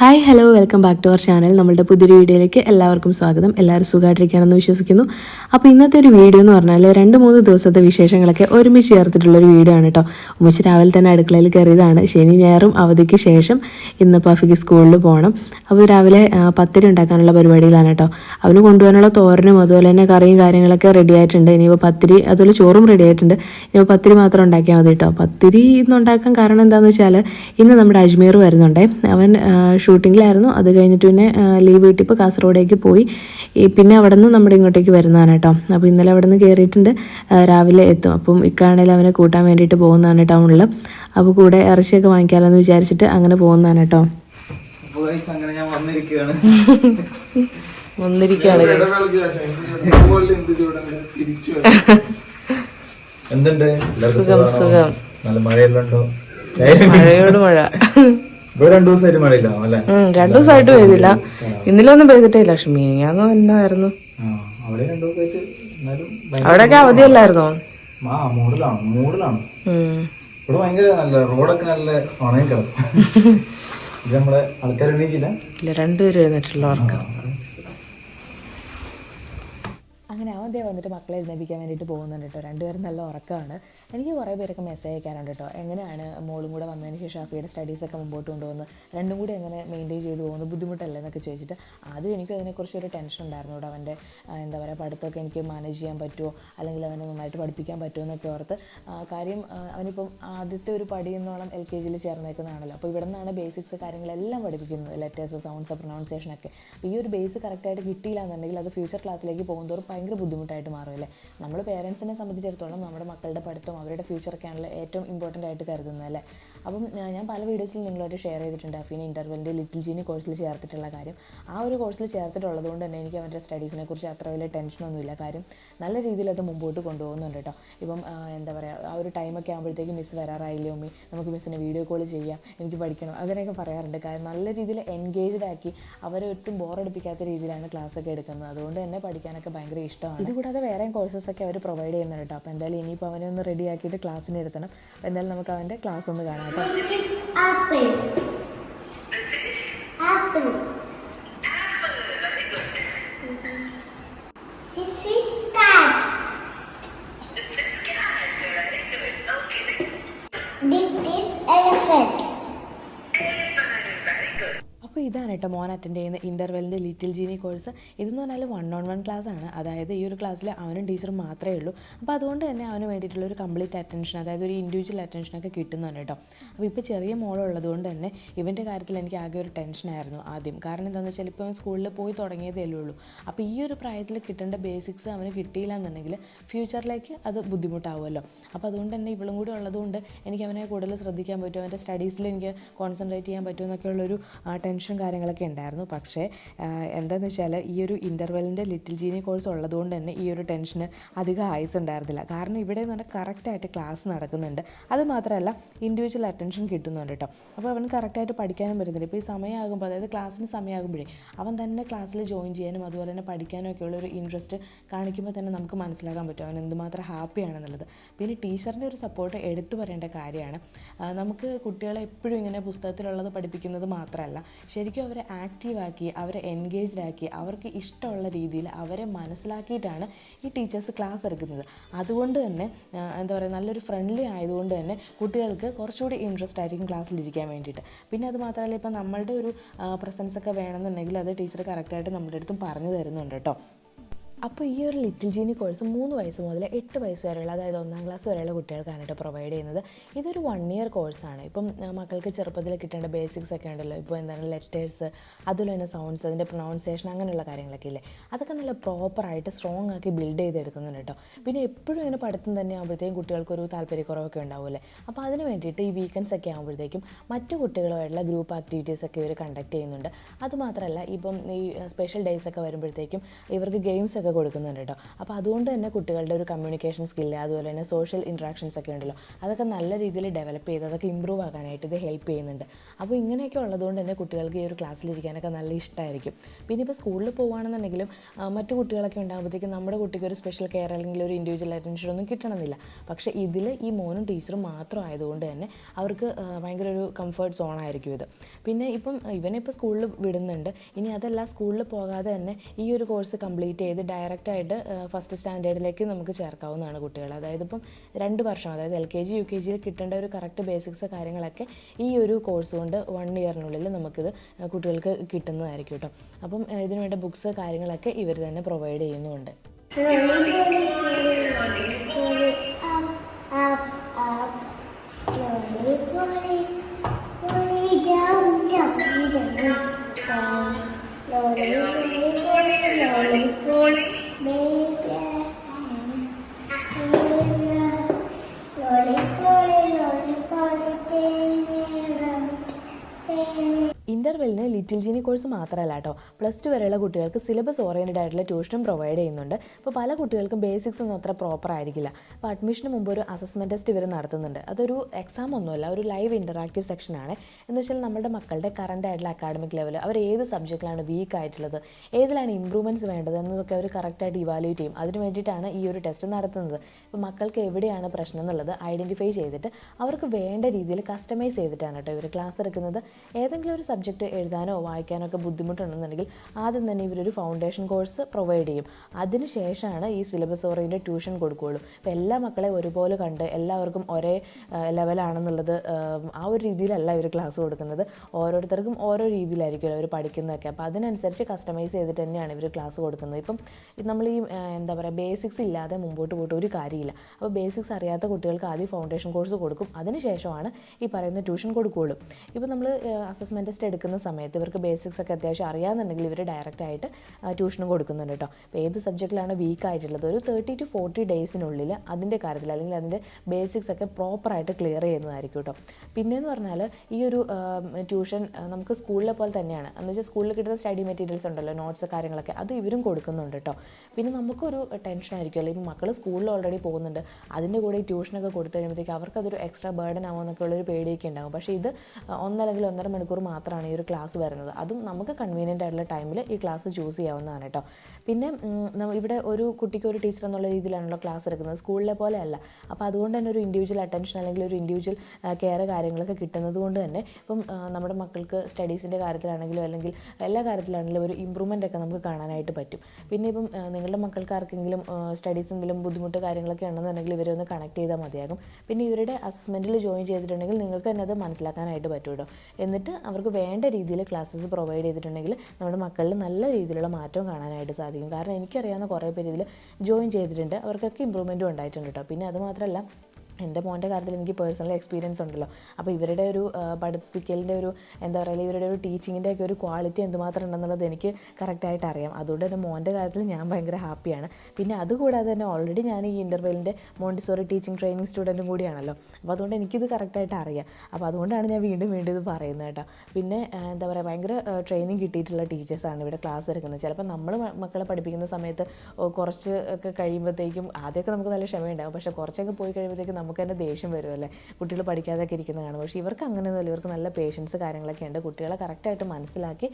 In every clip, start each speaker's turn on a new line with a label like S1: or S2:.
S1: Hi hello welcome back to our channel നമ്മളുടെ പുതിയൊരു വീഡിയോയിലേക്ക് എല്ലാവർക്കും സ്വാഗതം. എല്ലാവരും സുഖമായിട്ടിരിക്കുകയാണെന്ന് വിശ്വസിക്കുന്നു. അപ്പോൾ ഇന്നത്തെ ഒരു വീഡിയോ എന്ന് പറഞ്ഞാൽ രണ്ട് മൂന്ന് ദിവസത്തെ വിശേഷങ്ങളൊക്കെ ഒരുമിച്ച് ചേർത്തിട്ടുള്ളൊരു വീഡിയോ ആണ് കേട്ടോ ഉമ്മച്ച് രാവിലെ തന്നെ അടുക്കളയിൽ കയറിയതാണ്. ശനി ഞായറും അവധിക്ക് ശേഷം ഇന്ന് പഫിക്ക് സ്കൂളിൽ പോകണം അപ്പോൾ രാവിലെ പത്തിരി ഉണ്ടാക്കാനുള്ള പരിപാടിയിലാണ് കേട്ടോ അവന് കൊണ്ടുപോകാനുള്ള തോരനും അതുപോലെ തന്നെ കറിയും കാര്യങ്ങളൊക്കെ റെഡി ആയിട്ടുണ്ട്. ഇനിയിപ്പോൾ പത്തിരി അതുപോലെ ചോറും റെഡി ആയിട്ടുണ്ട്. ഇനിയിപ്പോൾ പത്തിരി മാത്രം ഉണ്ടാക്കിയാൽ മതി കേട്ടോ പത്തിരി ഇന്ന് ഉണ്ടാക്കാൻ കാരണം എന്താണെന്ന് വെച്ചാൽ ഇന്ന് നമ്മുടെ അജ്മീർ വരുന്നുണ്ടേ. അവൻ ഷൂട്ടിങ്ങിലായിരുന്നു അത് കഴിഞ്ഞിട്ട് പിന്നെ ലീവ് കിട്ടിയപ്പോൾ കാസർഗോഡേക്ക് പോയി. പിന്നെ അവിടെ നിന്ന് നമ്മുടെ ഇങ്ങോട്ടേക്ക് വരുന്നതാണ് കേട്ടോ. അപ്പോൾ ഇന്നലെ അവിടെ നിന്ന് കയറിയിട്ടുണ്ട് രാവിലെ എത്തും. അപ്പം ഇക്കാണെങ്കിൽ അവനെ കൂട്ടാൻ വേണ്ടിയിട്ട് പോകുന്നതാണ് ടൗണിൽ അപ്പോൾ കൂടെ ഇറച്ചിയൊക്കെ വാങ്ങിക്കാമല്ലോ എന്ന് വിചാരിച്ചിട്ട് അങ്ങനെ പോകുന്നതാണ് കേട്ടോ.
S2: അങ്ങനെ ഞാൻ വന്നിരിക്കുകയാണ്.
S1: വന്നിരിക്കുകയാണ്
S2: എന്തുണ്ട്?
S1: സുഖം? സുഖം.
S2: നല്ല മഴയെല്ലാം ഉണ്ടോ?
S1: മഴയോട് മഴ.
S2: രണ്ടു ദിവസമായിട്ട് മഴയില്ല അല്ലേ?
S1: രണ്ടു ദിവസമായിട്ട് പെയ്തില്ല. ഇന്നലെ ഒന്നും പെയ്തിട്ടേ ലക്ഷ്മി പക്ഷെ മീനിങ്ങാന്ന് എന്നായിരുന്നു അവിടെയൊക്കെ അവധിയല്ലായിരുന്നോ?
S2: മൂടലാണ് മൂടലാണ്. ഇവിടെ ഭയങ്കര നല്ല റോഡൊക്കെ നല്ല ഇത് നമ്മളെ ആൾക്കാർ എണീച്ചില്ല?
S1: ഇല്ല രണ്ടുപേരും എഴുന്നേറ്റുള്ളവർക്ക് ദേ വന്നിട്ട് മക്കളെ എഴുന്നേപ്പിക്കാൻ വേണ്ടിയിട്ട് പോകുന്നുണ്ട് കേട്ടോ. രണ്ടുപേരും നല്ല ഉറക്കമാണ്. എനിക്ക് കുറേ പേരൊക്കെ മെസ്സേജ് അയക്കാറുണ്ട് കേട്ടോ. എങ്ങനെയാണ് മോളും കൂടെ വന്നതിന് ശേഷം അഫിയുടെ സ്റ്റഡീസൊക്കെ മുമ്പോട്ട് കൊണ്ടുപോകുന്നത്? രണ്ടും കൂടി എങ്ങനെ മെയിന്റെയിൻ ചെയ്തു പോകുന്നു? ബുദ്ധിമുട്ടല്ലേ എന്നൊക്കെ ചോദിച്ചിട്ട് ആദ്യം എനിക്ക് അതിനെക്കുറിച്ച് ഒരു ടെൻഷൻ ഉണ്ടായിരുന്നു കേട്ടോ. അവന്റെ എന്താ പറയുക പഠിത്തമൊക്കെ എനിക്ക് മാനേജ് ചെയ്യാൻ പറ്റുമോ? അല്ലെങ്കിൽ അവനെ നന്നായിട്ട് പഠിപ്പിക്കാൻ പറ്റുമോ എന്നൊക്കെ ഓർത്ത് കാര്യം അവനിപ്പം ആദ്യത്തെ ഒരു പടി എന്നോളം എൽ കെ ജിയിൽ ചേർന്നേക്കുന്നതാണല്ലോ. അപ്പോൾ ഇവിടെ നിന്നാണ് ബേസിക്സ് കാര്യങ്ങളെല്ലാം പഠിപ്പിക്കുന്നത്. ലെറ്റേഴ്സ് സൗണ്ട്സ് പ്രൊണൗൺസിയേഷനൊക്കെ അപ്പോൾ ഈ ഒരു ബേസ് കറക്റ്റായിട്ട് കിട്ടിയില്ല എന്നുണ്ടെങ്കിൽ അത് ഫ്യൂച്ചർ ക്ലാസ്സിലേക്ക് പോകുന്നതോറും ഭയങ്കര ബുദ്ധിമുട്ടായിട്ട് മാറുമല്ലേ നമ്മൾ പേരൻസിനെ സംബന്ധിച്ചിടത്തോളം നമ്മുടെ മക്കളുടെ പഠിത്തം അവരുടെ ഫ്യൂച്ചറൊക്കെയാണല്ലോ ഏറ്റവും ഇമ്പോർട്ടന്റ് ആയിട്ട് കരുതുന്നത് അല്ലേ? അപ്പം ഞാൻ- പല വീഡിയോസിലും നിങ്ങളായിട്ട് ഷെയർ ചെയ്തിട്ടുണ്ട് അഫീന ഇന്റർവെലിന്റെ ലിറ്റിൽ ജീനി കോഴ്സിൽ ചേർത്തിട്ടുള്ള കാര്യം. ആ ഒരു കോഴ്സിൽ ചേർത്തിട്ടുള്ളത് കൊണ്ട് തന്നെ എനിക്ക് അവന്റെ സ്റ്റഡീസിനെ കുറിച്ച് അത്ര വലിയ ടെൻഷനൊന്നുമില്ല കാര്യം നല്ല രീതിയിൽ അത് മുമ്പോട്ട് കൊണ്ടുപോകുന്നുണ്ട് കേട്ടോ ഇപ്പം എന്താ പറയുക ആ ഒരു ടൈമൊക്കെ ആകുമ്പോഴത്തേക്ക് മിസ് വരാറായില്ലേ ഉമ്മി? നമുക്ക് മിസ്സിനെ വീഡിയോ കോൾ ചെയ്യാം എനിക്ക് പഠിക്കണം അങ്ങനെയൊക്കെ പറയാറുണ്ട്. കാര്യം നല്ല രീതിയിൽ എൻഗേജ്ഡ് ആക്കി അവരെ ഒട്ടും ബോറടിപ്പിക്കാത്ത രീതിയിലാണ് ക്ലാസ് ഒക്കെ എടുക്കുന്നത്. അതുകൊണ്ട് തന്നെ പഠിക്കാനൊക്കെ ഭയങ്കര ഇഷ്ടമാണ്. ഇതുകൂടാതെ വേറെ കോഴ്സസ് ഒക്കെ അവർ പ്രൊവൈഡ് ചെയ്യുന്നുണ്ട് കേട്ടോ അപ്പോൾ എന്തായാലും ഇനിയിപ്പോൾ അവനെ ഒന്ന് റെഡിയാക്കിയിട്ട് ക്ലാസ്സിന് ഇരുത്തണം. എന്തായാലും നമുക്ക് അവന്റെ ക്ലാസ് ഒന്ന് കാണാം.
S3: This is apple. This is Apple.
S1: അപ്പോൾ ഇതാണ് കേട്ടോ മോൻ അറ്റൻഡ് ചെയ്യുന്ന ഇന്റർവെല്ലിന്റെ ലിറ്റിൽ ജീനി കോഴ്സ് ഇതെന്ന് പറഞ്ഞാൽ വൺ ഓൺ വൺ ക്ലാസ് ആണ്. അതായത് ഈ ഒരു ക്ലാസ്സിൽ അവനും ടീച്ചറും മാത്രമേ ഉള്ളൂ. അപ്പോൾ അതുകൊണ്ട് തന്നെ അവന് വേണ്ടിയിട്ടുള്ള ഒരു കംപ്ലീറ്റ് അറ്റൻഷൻ അതായത് ഒരു ഇൻഡിവിജ്വൽ അറ്റൻഷനൊക്കെ കിട്ടുന്നുണ്ട് കേട്ടോ. അപ്പോൾ ഇപ്പോൾ ചെറിയ മോളുള്ളത് കൊണ്ട് തന്നെ ഇവന്റെ കാര്യത്തിൽ എനിക്ക് ആകെ ഒരു ടെൻഷനായിരുന്നു ആദ്യം. കാരണം എന്താണെന്ന് വെച്ചാൽ ഇപ്പോൾ സ്കൂളിൽ പോയി തുടങ്ങിയതേ ഉള്ളൂ. അപ്പോൾ ഈ ഒരു പ്രായത്തിൽ കിട്ടേണ്ട ബേസിക്സ് അവന് കിട്ടിയില്ല എന്നുണ്ടെങ്കിൽ ഫ്യൂച്ചറിലേക്ക് അത് ബുദ്ധിമുട്ടാവുമല്ലോ. അപ്പോൾ അതുകൊണ്ട് തന്നെ ഇവളും കൂടി ഉള്ളതുകൊണ്ട് എനിക്ക് അവനെ കൂടുതൽ ശ്രദ്ധിക്കാൻ പറ്റും. അവന്റെ സ്റ്റഡീസിൽ എനിക്ക് കോൺസെൻട്രേറ്റ് ചെയ്യാൻ പറ്റും എന്നൊക്കെയുള്ളൊരു ടെൻഷൻ കാര്യങ്ങളൊക്കെ ഉണ്ടായിരുന്നു. പക്ഷേ എന്താണെന്ന് വെച്ചാൽ ഈ ഒരു ഇന്റർവെല്ലിന്റെ ലിറ്റിൽ ജീനി കോഴ്സ് ഉള്ളതുകൊണ്ട് തന്നെ ഈ ഒരു ടെൻഷന് അധികം ആയുസ് ഉണ്ടായിരുന്നില്ല. കാരണം ഇവിടെ എന്ന് പറഞ്ഞാൽ കറക്റ്റായിട്ട് ക്ലാസ് നടക്കുന്നുണ്ട്. അത് മാത്രമല്ല ഇൻഡിവിജ്വൽ അറ്റൻഷൻ കിട്ടുന്നുണ്ട് കേട്ടോ അപ്പോൾ അവൻ കറക്റ്റായിട്ട് പഠിക്കാനും പറ്റുന്നില്ല. ഇപ്പോൾ ഈ സമയമാകുമ്പോൾ അതായത് ക്ലാസ്സിന് സമയമാകുമ്പോഴേ അവൻ തന്നെ ക്ലാസ്സിൽ ജോയിൻ ചെയ്യാനും അതുപോലെ തന്നെ പഠിക്കാനും ഒക്കെ ഉള്ള ഒരു ഇൻട്രസ്റ്റ് കാണിക്കുമ്പോൾ തന്നെ നമുക്ക് മനസ്സിലാക്കാൻ പറ്റും അവൻ എന്തുമാത്രം ഹാപ്പിയാണെന്നുള്ളത് പിന്നെ ടീച്ചറിന്റെ ഒരു സപ്പോർട്ട് എടുത്തു പറയേണ്ട കാര്യമാണ്. നമുക്ക് കുട്ടികളെ എപ്പോഴും ഇങ്ങനെ പുസ്തകത്തിലുള്ളത് പഠിപ്പിക്കുന്നത് മാത്രമല്ല ശരിക്കും അവരെ ആക്റ്റീവാക്കി അവരെ എൻഗേജ്ഡ് ആക്കി അവർക്ക് ഇഷ്ടമുള്ള രീതിയിൽ അവരെ മനസ്സിലാക്കിയിട്ടാണ് ഈ ടീച്ചേഴ്സ് ക്ലാസ് എടുക്കുന്നത്. അതുകൊണ്ട് തന്നെ എന്താ പറയുക നല്ലൊരു ഫ്രണ്ട്ലി ആയതുകൊണ്ട് തന്നെ കുട്ടികൾക്ക് കുറച്ചുകൂടി ഇൻട്രസ്റ്റ് ആയിരിക്കും ക്ലാസ്സിലിരിക്കാൻ വേണ്ടിയിട്ട്. പിന്നെ അത് മാത്രമല്ല ഇപ്പം നമ്മളുടെ ഒരു പ്രസൻസ് ഒക്കെ വേണമെന്നുണ്ടെങ്കിൽ അത് ടീച്ചർ കറക്റ്റായിട്ട് നമ്മുടെ അടുത്തും പറഞ്ഞു തരുന്നുണ്ട് കേട്ടോ. അപ്പോൾ ഈ ഒരു ലിറ്റിൽ ജീനി കോഴ്സ് മൂന്ന് വയസ്സ് മുതൽ എട്ട് വയസ്സ് വരെയുള്ള അതായത് ഒന്നാം ക്ലാസ് വരെയുള്ള കുട്ടികൾക്കാണ് കേട്ടോ പ്രൊവൈഡ് ചെയ്യുന്നത്. ഇതൊരു വൺ ഇയർ കോഴ്സാണ് ഇപ്പം മക്കൾക്ക് ചെറുപ്പത്തിൽ കിട്ടേണ്ട ബേസിക്സ് ഒക്കെ ഉണ്ടല്ലോ. ഇപ്പോൾ എന്താണ് ലെറ്റേഴ്സ് അതുപോലെ തന്നെ സൗണ്ട്സ് അതിന്റെ പ്രൊനൗൺസിയേഷൻ അങ്ങനെയുള്ള കാര്യങ്ങളൊക്കെ ഇല്ലേ? അതൊക്കെ നല്ല പ്രോപ്പറായിട്ട് സ്ട്രോങ് ആക്കി ബിൽഡ് ചെയ്തെടുക്കുന്നുണ്ട് കേട്ടോ. പിന്നെ എപ്പോഴും ഇങ്ങനെ പഠിത്തം തന്നെ ആകുമ്പോഴത്തേക്കും കുട്ടികൾക്കൊരു താല്പര്യക്കുറവൊക്കെ ഉണ്ടാവുമല്ലേ? അപ്പോൾ അതിന് വേണ്ടിയിട്ട് ഈ വീക്കെൻഡ്സ് ഒക്കെ ആകുമ്പോഴത്തേക്കും മറ്റു കുട്ടികളുമായിട്ടുള്ള ഗ്രൂപ്പ് ആക്ടിവിറ്റീസ് ഒക്കെ ഇവർ കണ്ടക്ട് ചെയ്യുന്നുണ്ട്. അതുമാത്രമല്ല ഇപ്പം ഈ സ്പെഷ്യൽ ഡേയ്സ് ഒക്കെ വരുമ്പോഴത്തേക്കും ഇവർക്ക് ഗെയിംസ് ഒക്കെ ഒക്കെ കൊടുക്കുന്നുണ്ട് കേട്ടോ അപ്പോൾ അതുകൊണ്ട് തന്നെ കുട്ടികളുടെ ഒരു കമ്മ്യൂണിക്കേഷൻ സ്കില്ല് അതുപോലെ തന്നെ സോഷ്യൽ ഇൻട്രാക്ഷൻസ് ഒക്കെ ഉണ്ടല്ലോ. അതൊക്കെ നല്ല രീതിയിൽ ഡെവലപ്പ് ചെയ്ത് അതൊക്കെ ഇമ്പ്രൂവ് ആകാനായിട്ട് ഇത് ഹെൽപ്പ് ചെയ്യുന്നുണ്ട്. അപ്പോൾ ഇങ്ങനെയൊക്കെ ഉള്ളതുകൊണ്ട് തന്നെ കുട്ടികൾക്ക് ഈ ഒരു ക്ലാസ്സിലിരിക്കാനൊക്കെ നല്ല ഇഷ്ടമായിരിക്കും പിന്നെ ഇപ്പോൾ സ്കൂളിൽ പോകുകയാണെന്നുണ്ടെങ്കിലും മറ്റു കുട്ടികളൊക്കെ ഉണ്ടാകുമ്പോഴത്തേക്കും നമ്മുടെ കുട്ടിക്ക് ഒരു സ്പെഷ്യൽ കെയർ അല്ലെങ്കിൽ ഒരു ഇൻഡിവിജ്വൽ അറ്റൻഷൻ ഒന്നും കിട്ടണമെന്നില്ല. പക്ഷേ ഇതിൽ ഈ മോനും ടീച്ചറും മാത്രം ആയതുകൊണ്ട് തന്നെ അവർക്ക് ഭയങ്കര ഒരു കംഫർട്ട് സോൺ ആയിരിക്കും ഇത്. പിന്നെ ഇപ്പം ഇവനിപ്പോൾ സ്കൂളിൽ വിടുന്നുണ്ട്. ഇനി അതല്ല സ്കൂളിൽ പോകാതെ തന്നെ ഈ ഒരു കോഴ്സ് കംപ്ലീറ്റ് ചെയ്ത് ഡയറക്റ്റായിട്ട് ഫസ്റ്റ് സ്റ്റാൻഡേർഡിലേക്ക് നമുക്ക് ചേർക്കാവുന്നതാണ് കുട്ടികളെ. അതായത് ഇപ്പം രണ്ട് വർഷം അതായത് L K G U K ജിയിൽ കിട്ടേണ്ട ഒരു കറക്റ്റ് ബേസിക്സ് കാര്യങ്ങളൊക്കെ ഈ ഒരു കോഴ്സ് കൊണ്ട് വൺ ഇയറിനുള്ളിൽ നമുക്കിത് കുട്ടികൾക്ക് കിട്ടുന്നതായിരിക്കും കേട്ടോ. അപ്പം ഇതിനുവേണ്ട ഇതിനു വേണ്ട ബുക്സ് കാര്യങ്ങളൊക്കെ ഇവർ തന്നെ പ്രൊവൈഡ് ചെയ്യുന്നുണ്ട്.
S3: Rolly, rolly,
S1: ഇന്റർവെല്ലിന് ലിറ്റിൽ ജീനി കോഴ്സ് മാത്രമല്ല കേട്ടോ പ്ലസ് ടു വരെയുള്ള കുട്ടികൾക്ക് സിലബസ് ഓറിയന്റഡ് ആയിട്ടുള്ള ട്യൂഷനും പ്രൊവൈഡ് ചെയ്യുന്നുണ്ട്. അപ്പോൾ പല കുട്ടികൾക്കും ബേസിക്സ് ഒന്നും അത്ര പ്രോപ്പർ ആയിരിക്കില്ല. അപ്പോൾ അഡ്മിഷന് മുമ്പ് ഒരു അസസ്മെന്റ് ടെസ്റ്റ് ഇവർ നടത്തുന്നുണ്ട്. അതൊരു എക്സാം ഒന്നുമല്ല ഒരു ലൈവ് ഇന്ററാക്റ്റീവ് സെക്ഷനാണ് എന്ന് വെച്ചാൽ നമ്മുടെ മക്കളുടെ കറണ്ട് ആയിട്ടുള്ള അക്കാഡമിക് ലെവൽ അവർ ഏത് സബ്ജക്റ്റിലാണ് വീക്ക് ആയിട്ടുള്ളത് ഏതിലാണ് ഇമ്പ്രൂവ്മെന്റ്സ് വേണ്ടത് എന്നതൊക്കെ അവർ കറക്റ്റായിട്ട് ഇവാലുവേറ്റ് ചെയ്യും. അതിന് വേണ്ടിയിട്ടാണ് ഈ ഒരു ടെസ്റ്റ് നടത്തുന്നത്. ഇപ്പോൾ മക്കൾക്ക് എവിടെയാണ് പ്രശ്നം എന്നുള്ളത് ഐഡന്റിഫൈ ചെയ്തിട്ട് അവർക്ക് വേണ്ട രീതിയിൽ കസ്റ്റമൈസ് ചെയ്തിട്ടാണ് കേട്ടോ ഇവർ ക്ലാസ് എടുക്കുന്നത്. ഏതെങ്കിലും ഒരു സബ്ജക്റ്റ് എഴുതാനോ വായിക്കാനോ ഒക്കെ ബുദ്ധിമുട്ടുണ്ടെന്നുണ്ടെങ്കിൽ ആദ്യം തന്നെ ഇവരൊരു ഫൗണ്ടേഷൻ കോഴ്സ് പ്രൊവൈഡ് ചെയ്യും. അതിന് ശേഷമാണ് ഈ സിലബസ് ഓറിയന്റഡ് ട്യൂഷൻ കൊടുക്കുകയുള്ളൂ. അപ്പോൾ എല്ലാ മക്കളെ ഒരുപോലെ കണ്ട് എല്ലാവർക്കും ഒരേ ലെവലാണെന്നുള്ളത് ആ ഒരു രീതിയിലല്ല ഇവർ ക്ലാസ് കൊടുക്കുന്നത്. ഓരോരുത്തർക്കും ഓരോ രീതിയിലായിരിക്കും അവർ പഠിക്കുന്നതൊക്കെ. അപ്പോൾ അതിനനുസരിച്ച് കസ്റ്റമൈസ് ചെയ്തിട്ട് തന്നെയാണ് ഇവർ ക്ലാസ് കൊടുക്കുന്നത്. ഇപ്പം നമ്മൾ ഈ എന്താ പറയുക ബേസിക്സ് ഇല്ലാതെ മുമ്പോട്ട് പോയിട്ട് ഒരു കാര്യമില്ല. അപ്പോൾ ബേസിക്സ് അറിയാത്ത കുട്ടികൾക്ക് ആദ്യം ഫൗണ്ടേഷൻ കോഴ്സ് കൊടുക്കും. അതിനുശേഷമാണ് ഈ പറയുന്ന ട്യൂഷൻ കൊടുക്കുകയുള്ളൂ. ഇപ്പോൾ നമ്മൾ അസസ്മെന്റ് ടെസ്റ്റ് എടുക്കുന്ന സമയത്ത് ഇവർക്ക് ബേസിക്സ് ഒക്കെ അത്യാവശ്യം അറിയാമെന്നുണ്ടെങ്കിൽ ഇവർ ഡയറക്റ്റ് ആയിട്ട് ട്യൂഷനും കൊടുക്കുന്നുണ്ട് കേട്ടോ അപ്പോൾ ഏത് സബ്ജക്റ്റിലാണ് വീക്ക് ആയിട്ടുള്ളത്? ഒരു തേർട്ടി ടു ഫോർട്ടി ഡേയ്സിനുള്ളിൽ അതിന്റെ കാര്യത്തിൽ അല്ലെങ്കിൽ അതിന്റെ ബേസിക്സ് ഒക്കെ പ്രോപ്പറായിട്ട് ക്ലിയർ ചെയ്യുന്നതായിരിക്കും കേട്ടോ പിന്നെയെന്ന് പറഞ്ഞാൽ ഈ ഒരു ട്യൂഷൻ നമുക്ക് സ്കൂളിലെ പോലെ തന്നെയാണ്. എന്ന് വെച്ചാൽ സ്കൂളിൽ കിട്ടുന്ന സ്റ്റഡി മെറ്റീരിയൽസ് ഉണ്ടല്ലോ നോട്ട്സ് കാര്യങ്ങളൊക്കെ അത് ഇവരും കൊടുക്കുന്നുണ്ട് കേട്ടോ പിന്നെ നമുക്കൊരു ടെൻഷൻ ആയിരിക്കും. അല്ലെങ്കിൽ മക്കൾ സ്കൂളിൽ ഓൾറെഡി പോകുന്നുണ്ട്. അതിന്റെ കൂടെ ഈ ട്യൂഷനൊക്കെ കൊടുത്തു കഴിയുമ്പോഴത്തേക്ക് അവർക്കതൊരു എക്സ്ട്രാ ബേർഡൻ ആവുമെന്നൊക്കെ ഉള്ളൊരു പേടിയൊക്കെ ഉണ്ടാകും പക്ഷേ ഇത് ഒന്നല്ലെങ്കിൽ ഒന്നര മണിക്കൂർ മാത്രമാണ് ഈ ഒരു ക്ലാസ് വരുന്നത്. അതും നമുക്ക് കൺവീനിയന്റ് ആയിട്ടുള്ള ടൈമിൽ ഈ ക്ലാസ് ചൂസ് ചെയ്യാവുന്നതാണ് കേട്ടോ പിന്നെ ഇവിടെ ഒരു കുട്ടിക്ക് ഒരു ടീച്ചർ എന്നുള്ള രീതിയിലാണല്ലോ ക്ലാസ് എടുക്കുന്നത്. സ്കൂളിലെ പോലെ അല്ല. അപ്പോൾ അതുകൊണ്ട് തന്നെ ഒരു ഇൻഡിവിജ്വൽ അറ്റൻഷൻ അല്ലെങ്കിൽ ഒരു ഇൻഡിവിജ്വൽ കെയർ കാര്യങ്ങളൊക്കെ കിട്ടുന്നത് കൊണ്ട് തന്നെ ഇപ്പം നമ്മുടെ മക്കൾക്ക് സ്റ്റഡീസിന്റെ കാര്യത്തിലാണെങ്കിലും അല്ലെങ്കിൽ എല്ലാ കാര്യത്തിലാണെങ്കിലും ഒരു ഇമ്പ്രൂവ്മെന്റ് ഒക്കെ നമുക്ക് കാണാനായിട്ട് പറ്റും. പിന്നെ ഇപ്പം നിങ്ങളുടെ മക്കൾക്ക് ആർക്കെങ്കിലും സ്റ്റഡീസ് എന്തെങ്കിലും ബുദ്ധിമുട്ട് കാര്യങ്ങളൊക്കെ ഉണ്ടെന്നുണ്ടെങ്കിൽ ഇവരെ ഒന്ന് കണക്ട് ചെയ്താൽ മതിയാകും. പിന്നെ ഇവരുടെ അസസ്മെന്റിൽ ജോയിൻ ചെയ്തിട്ടുണ്ടെങ്കിൽ നിങ്ങൾക്ക് തന്നെ അത് മനസ്സിലാക്കാനായിട്ട് പറ്റും കേട്ടോ എന്നിട്ട് അവർക്ക് വേണ്ട രീതിയിൽ ക്ലാസ്സസ് പ്രൊവൈഡ് ചെയ്തിട്ടുണ്ടെങ്കിൽ നമ്മുടെ മക്കളിൽ നല്ല രീതിയിലുള്ള മാറ്റം കാണാനായിട്ട് സാധിക്കും. കാരണം എനിക്കറിയാവുന്ന കുറേ പേര് ഇതിൽ ജോയിൻ ചെയ്തിട്ടുണ്ട്. അവർക്കൊക്കെ ഇമ്പ്രൂവ്മെന്റും ഉണ്ടായിട്ടുണ്ട് കേട്ടോ പിന്നെ അത് മാത്രമല്ല എന്റെ മോന്റെ കാര്യത്തിൽ എനിക്ക് പേഴ്സണൽ എക്സ്പീരിയൻസ് ഉണ്ടല്ലോ. അപ്പോൾ ഇവരുടെ ഒരു പഠിപ്പിക്കലിന്റെ ഒരു എന്താ പറയുക ഇവരുടെ ഒരു ടീച്ചിങ്ങിന്റെ ഒക്കെ ഒരു ക്വാളിറ്റി എന്തുമാത്രം ഉണ്ടെന്നുള്ളത് എനിക്ക് കറക്റ്റായിട്ട് അറിയാം. അതുകൊണ്ട് തന്നെ മോന്റെ കാര്യത്തിൽ ഞാൻ ഭയങ്കര ഹാപ്പിയാണ് പിന്നെ അതുകൂടാതെ തന്നെ ഓൾറെഡി ഞാൻ ഈ ഇന്റർവെല്ലിന്റെ മോണ്ടിസോറി ടീച്ചിങ് ട്രെയിനിങ് സ്റ്റുഡന്റും കൂടിയാണല്ലോ. അപ്പോൾ അതുകൊണ്ട് എനിക്കിത് കറക്റ്റായിട്ട് അറിയാം. അപ്പോൾ അതുകൊണ്ടാണ് ഞാൻ വീണ്ടും വീണ്ടും ഇത് പറയുന്നത് കേട്ടോ. പിന്നെ എന്താ പറയുക ഭയങ്കര ട്രെയിനിങ് കിട്ടിയിട്ടുള്ള ടീച്ചേഴ്സാണ് ഇവിടെ ക്ലാസ് എടുക്കുന്നത്. ചിലപ്പോൾ നമ്മൾ മക്കളെ പഠിപ്പിക്കുന്ന സമയത്ത് കുറച്ച് ഒക്കെ കഴിയുമ്പോഴത്തേക്കും ആദ്യമൊക്കെ നമുക്ക് നല്ല ക്ഷമയുണ്ടാകും പക്ഷേ കുറച്ചൊക്കെ പോയി കഴിയുമ്പോഴത്തേക്കും നമുക്ക് തന്നെ ദേഷ്യം വരുമല്ലേ കുട്ടികൾ പഠിക്കാതെയൊക്കെ ഇരിക്കുന്ന കാണും പക്ഷേ ഇവർക്ക് അങ്ങനെയൊന്നുമില്ല. ഇവർക്ക് നല്ല പേഷ്യൻസ് കാര്യങ്ങളൊക്കെ ഉണ്ട്. കുട്ടികളെ കറക്റ്റായിട്ട് മനസ്സിലാക്കി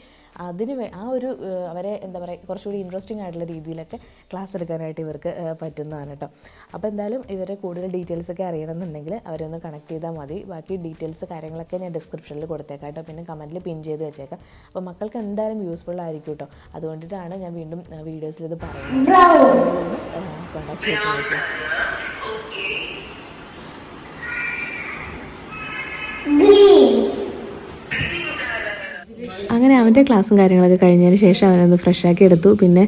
S1: അതിന് ആ ഒരു അവരെ എന്താ പറയുക കുറച്ചുകൂടി ഇൻട്രസ്റ്റിംഗ് ആയിട്ടുള്ള രീതിയിലൊക്കെ ക്ലാസ് എടുക്കാനായിട്ട് ഇവർക്ക് പറ്റുന്നതാണ് കേട്ടോ. അപ്പോൾ എന്തായാലും ഇവരെ കൂടുതൽ ഡീറ്റെയിൽസ് ഒക്കെ അറിയണമെന്നുണ്ടെങ്കിൽ അവരൊന്ന് കണക്ട് ചെയ്താൽ മതി. ബാക്കി ഡീറ്റെയിൽസ് കാര്യങ്ങളൊക്കെ ഞാൻ ഡിസ്ക്രിപ്ഷനിൽ കൊടുത്തേക്കാം കേട്ടോ. പിന്നെ കമന്റിൽ പിൻ ചെയ്ത് വെച്ചേക്കാം. അപ്പോൾ മക്കൾക്ക് എന്തായാലും യൂസ്ഫുൾ ആയിരിക്കും കേട്ടോ. അതുകൊണ്ടിട്ടാണ് ഞാൻ വീണ്ടും വീഡിയോസിൽ ഇത് പറയുന്നത്. അങ്ങനെ അവന്റെ ക്ലാസ്സും കാര്യങ്ങളൊക്കെ കഴിഞ്ഞതിന് ശേഷം അവനൊന്ന് ഫ്രഷാക്കി എടുത്തു. പിന്നെ